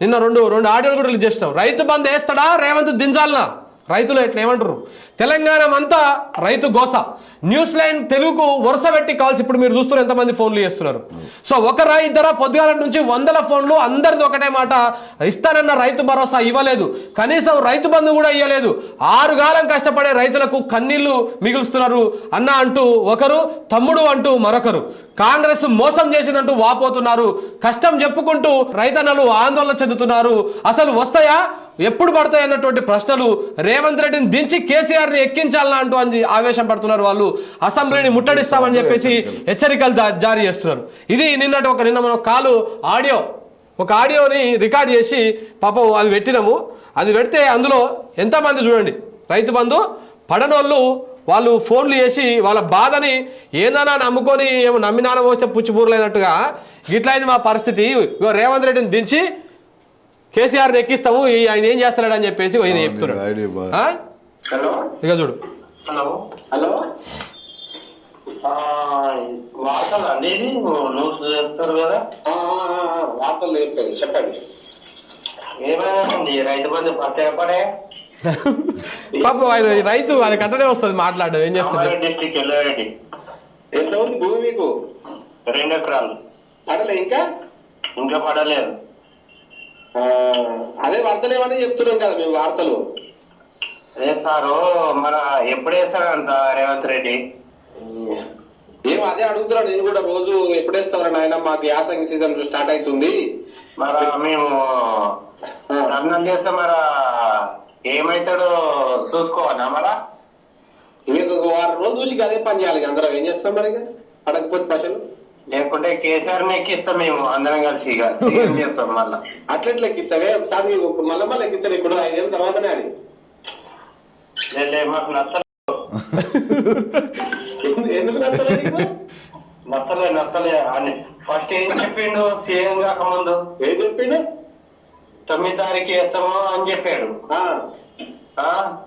నిన్న రెండు రెండు ఆడియోలు కూడా రిలీజ్ చేసినావు. రైతు బంద్ వేస్తాడా? రేవంత్ దించాలనా రైతులు ఎట్లా ఏమంటారు తెలంగాణ అంతా రైతు గోస. న్యూస్ లైన్ తెలుగుకు వరుస పెట్టి కాల్స్ ఇప్పుడు మీరు చూస్తున్నారు ఎంతమంది ఫోన్లు చేస్తున్నారు. సో ఒకరా ఇద్దరా పొద్దుగాల నుంచి వందల ఫోన్లు అందరిది ఒకటే మాట. ఇస్తానన్న రైతు భరోసా ఇవ్వలేదు. కనీసం రైతు బంధు కూడా ఇవ్వలేదు ఆరు కాలం కష్టపడే రైతులకు కన్నీళ్ళు మిగులుస్తున్నారు అన్న అంటూ ఒకరు తమ్ముడు అంటూ మరొకరు. కాంగ్రెస్ మోసం చేసిందంటూ వాపోతున్నారు. కష్టం చెప్పుకుంటూ రైతన్నలు ఆందోళన చెందుతున్నారు. అసలు వస్తాయా? ఎప్పుడు పడతాయి అన్నటువంటి ప్రశ్నలు రేవంత్ రెడ్డిని దించి కేసీఆర్ని అంటూ అని ఆవేశం పడుతున్నారు వాళ్ళు. అసెంబ్లీని ముట్టడిస్తామని చెప్పేసి హెచ్చరికలు జారీ చేస్తున్నారు. ఇది నిన్నటి ఒక నిన్న మనం కాలు ఆడియో. ఒక ఆడియోని రికార్డ్ చేసి పాపం అది పెట్టినాము. అది పెడితే అందులో ఎంతమంది చూడండి. రైతు బంధు పడనోళ్ళు వాళ్ళు ఫోన్లు చేసి వాళ్ళ బాధని ఏందన్నా నమ్ముకొని ఏమో నమ్మినాన వస్తే పుచ్చిబూరలేనట్టుగా ఇట్లా అయింది మా పరిస్థితి. రేవంత్ రెడ్డిని దించి కేసీఆర్ని ఎక్కిస్తాము ఆయన ఏం చేస్తున్నాడు అని చెప్పేసి ఆయన చెప్తున్నాడు. ఇక చూడు. హలో? హలో? వార్తలు? అండి న్యూస్ చెప్తారు కదా. వార్తలు చెప్పండి చెప్పండి. ఏమైనా ఉంది? రైతు బంధు పడే పాపం ఆయన రైతు ఆయన కట్టనే వస్తుంది మాట్లాడడం. ఏం చేస్తాడు డిస్టిక్ ఎల్లారెడ్డి ఎట్లా ఉంది భూమి మీకు? రెండు ఎకరాలు. పడలే ఇంకా? ఇంకా పడలేదు. అదే వార్తలేమని చెప్తున్నాం కదా మేము వార్తలు. అదే సారు మన ఎప్పుడు వేస్తాడంట రేవంత్ రెడ్డి? ఏం అదే అడుగుతున్నాను నేను కూడా రోజు ఎప్పుడేస్తారా నాయన మాకు యాసంగి సీజన్ స్టార్ట్ అవుతుంది. మరి మేము ధర్నా చేస్తే మరి ఏమైతాడో చూసుకోవాలా మరా? మీకు ఒక వారం రోజులు చూసి అదే పని చేయాలి అందరం ఏం చేస్తాం మరి పడకపోతే పశలు లేకుంటే కేసీఆర్ ఎక్కిస్తాం మేము అందరం కలిసి ఇక. సీఎం చేస్తాం మళ్ళా. అట్లెట్లా ఎక్కిస్తావే ఒకసారి ఒక- మళ్ళా మళ్ళీ ఎక్కించాలి ఇప్పుడు ఐదేళ్ళ తర్వాతనే అది. లే, మాకు నచ్చలేదు. ఎందుకు- నచ్చలేదు? నచ్చలే నచ్చలే అని. ఫస్ట్ ఏం చెప్పిండు సీఎం కాకముందు? ఏం చెప్పిండు? తొమ్మిది తారీఖు వేస్తాము అని చెప్పాడు.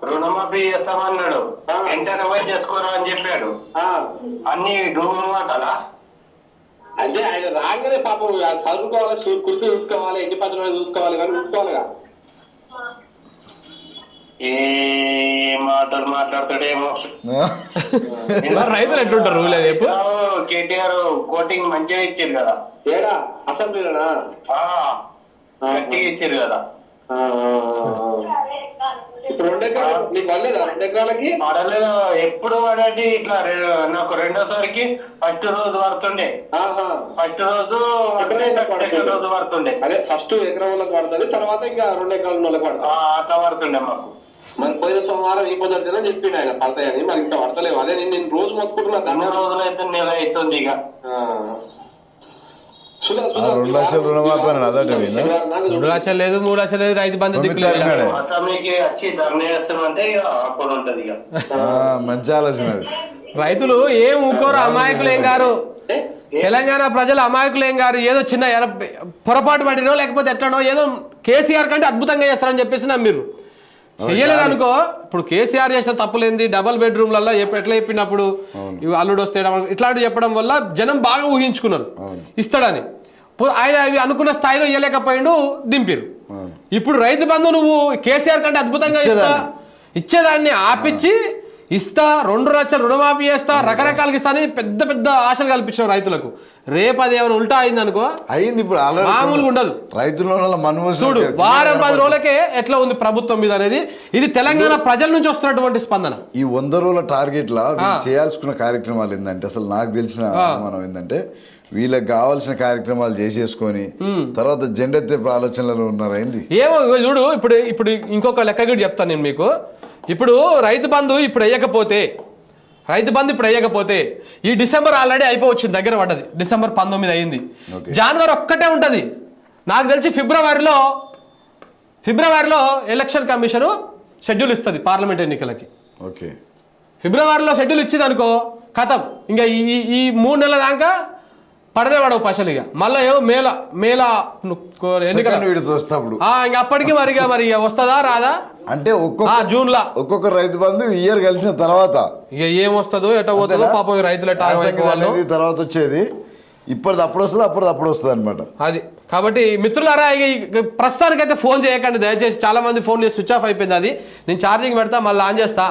రుణమాఫీ చేస్తామన్నాడు. వెంటనే చేసుకోరా అని చెప్పాడు. అన్ని డూము మాటలా రాగానే పాపం చదువుకోవాలి కుర్చీ చూసుకోవాలి ఎన్ని పచ్చలు చూసుకోవాలి ఇవన్నీ చూసుకోవాలిగా ఏ మాటలు మాట్లాడతాడేమో. రైతులు ఎట్లుంటారు? రేపు కేటీఆర్ కోటింగ్ మంచిగా ఇచ్చారు కదా. ఏడా? అసెంబ్లీలోనా? ఆ గట్టిగా ఇచ్చారు కదా. రెండు ఎకరాలు నీకు వల్లేదా రెండు ఎకరాలకి పడలేదు. ఎప్పుడు పడేది ఇట్లా నాకు రెండోసారికి ఫస్ట్ రోజు పడుతుండే. ఫస్ట్ రోజు సెకండ్ రోజు పడుతుండే. అదే ఫస్ట్ ఎకరం వాళ్ళకి పడుతుంది తర్వాత ఇంకా రెండు ఎకరాల వాళ్ళకి ఆ, పడుతుంది అట్లా పడుతుండే మాకు. మరి పోయిన సోమవారం ఈ పొద్దున చెప్పిండు ఆయన పడతాయని మరి ఇంకా పడతలేవు. అదే నేను రోజు మొత్తుకుంటున్నా దండం రోజులు అయితే నెల అవుతుంది ఇక. రెండు లక్షల రుణమాఫీ అని అదొకటి పోయిందా? నాకు రెండు లక్షలు లేదు మూడు లక్షలు లేదు రైతు బంధు మంచి ఆలోచన రైతులు ఏం ఊకోరు అమాయకులు ఏం గారు తెలంగాణ ప్రజలు అమాయకులు ఏం గారు ఏదో చిన్న ఎర- పొరపాటు పడినో లేకపోతే ఎట్లనో ఏదో కేసీఆర్ కంటే అద్భుతంగా చేస్తారని చెప్పేసి నమ్మిర్రు. చెయ్యలేదు అనుకో ఇప్పుడు కేసీఆర్ చేసిన తప్పులేంది? డబల్ బెడ్రూమ్లలో ఎట్లా చెప్పినప్పుడు అల్లుడు వస్తే ఇట్లాంటివి చెప్పడం వల్ల జనం బాగా ఊహించుకున్నారు. ఇస్తాడని. ఆయన అవి అనుకున్న స్థాయిలో ఇవ్వలేకపోయిండు దింపిరు. ఇప్పుడు రైతు బంధు నువ్వు కేసీఆర్ కంటే అద్భుతంగా ఇస్తా ఇచ్చేదాన్ని. ఆపిచ్చి ఇస్తా రెండు లక్షలు రుణమాఫీ చేస్తా రకరకాలుగా ఇస్తా అని పెద్ద పెద్ద ఆశలు కల్పించిన రైతులకు. రేపు అది ఏమైనా ఉల్టా అయింది అనుకో అయింది ఇప్పుడు మామూలుగా ఉండదు. రైతుల చూడు వారం పది రోజులకే ఎట్లా ఉంది ప్రభుత్వం మీద అనేది? ఇది తెలంగాణ ప్రజల నుంచి వస్తున్నటువంటి స్పందన. ఈ వంద రోజుల టార్గెట్ లా చేయాల్సుకున్న కార్యక్రమాలు ఏంటంటే అసలు నాకు తెలిసిన అనుమానం ఏంటంటే వీళ్ళకి కావాల్సిన కార్యక్రమాలు చేసేసుకొని తర్వాత జెండెత్తే ఆలోచనలు ఉన్నారైంది? ఏమో చూడు ఇప్పుడు ఇప్పుడు ఇంకొక లెక్క కూడా చెప్తాను నేను మీకు. ఇప్పుడు రైతు బంధు ఇప్పుడు వేయకపోతే రైతు బంధు ఇప్పుడు వేయకపోతే ఈ డిసెంబర్ ఆల్రెడీ అయిపోవచ్చింది దగ్గర పడ్డది. డిసెంబర్ పంతొమ్మిది అయింది. జనవరి ఒక్కటే ఉంటుంది. నాకు తెలిసి ఫిబ్రవరిలో ఫిబ్రవరిలో ఎలక్షన్ కమిషను షెడ్యూల్ ఇస్తుంది పార్లమెంట్ ఎన్నికలకి. ఓకే. ఫిబ్రవరిలో షెడ్యూల్ ఇచ్చింది అనుకో కథం. ఇంకా ఈ- ఈ మూడు నెలల దాకా పడనే పడవు పైసలు ఇక. మళ్ళీ ఏమో మేల మేల ఎన్నికల ఇంక అప్పటికి మరి ఇక మరి వస్తుందా రాదా? అంటే ఒక్కొక్క ఆ జూన్లో ఒక్కొక్క రైతు బంధు ఇయర్ కలిసిన తర్వాత. ఇక ఏం వస్తుందో ఎట పోతుందో? పాపం రైతులు తర్వాత వచ్చేది. ఇప్పటిది అప్పుడు వస్తుంది అప్పుడు అప్పుడు వస్తుంది అనమాట అది. కాబట్టి మిత్రులారా ఇక ప్రస్తుతానికైతే ఫోన్ చేయకండి. దయచేసి చాలా మంది ఫోన్ చేసి స్విచ్ ఆఫ్ అయిపోయింది అది. నేను ఛార్జింగ్ పెడతా మళ్ళీ ఆన్ చేస్తా.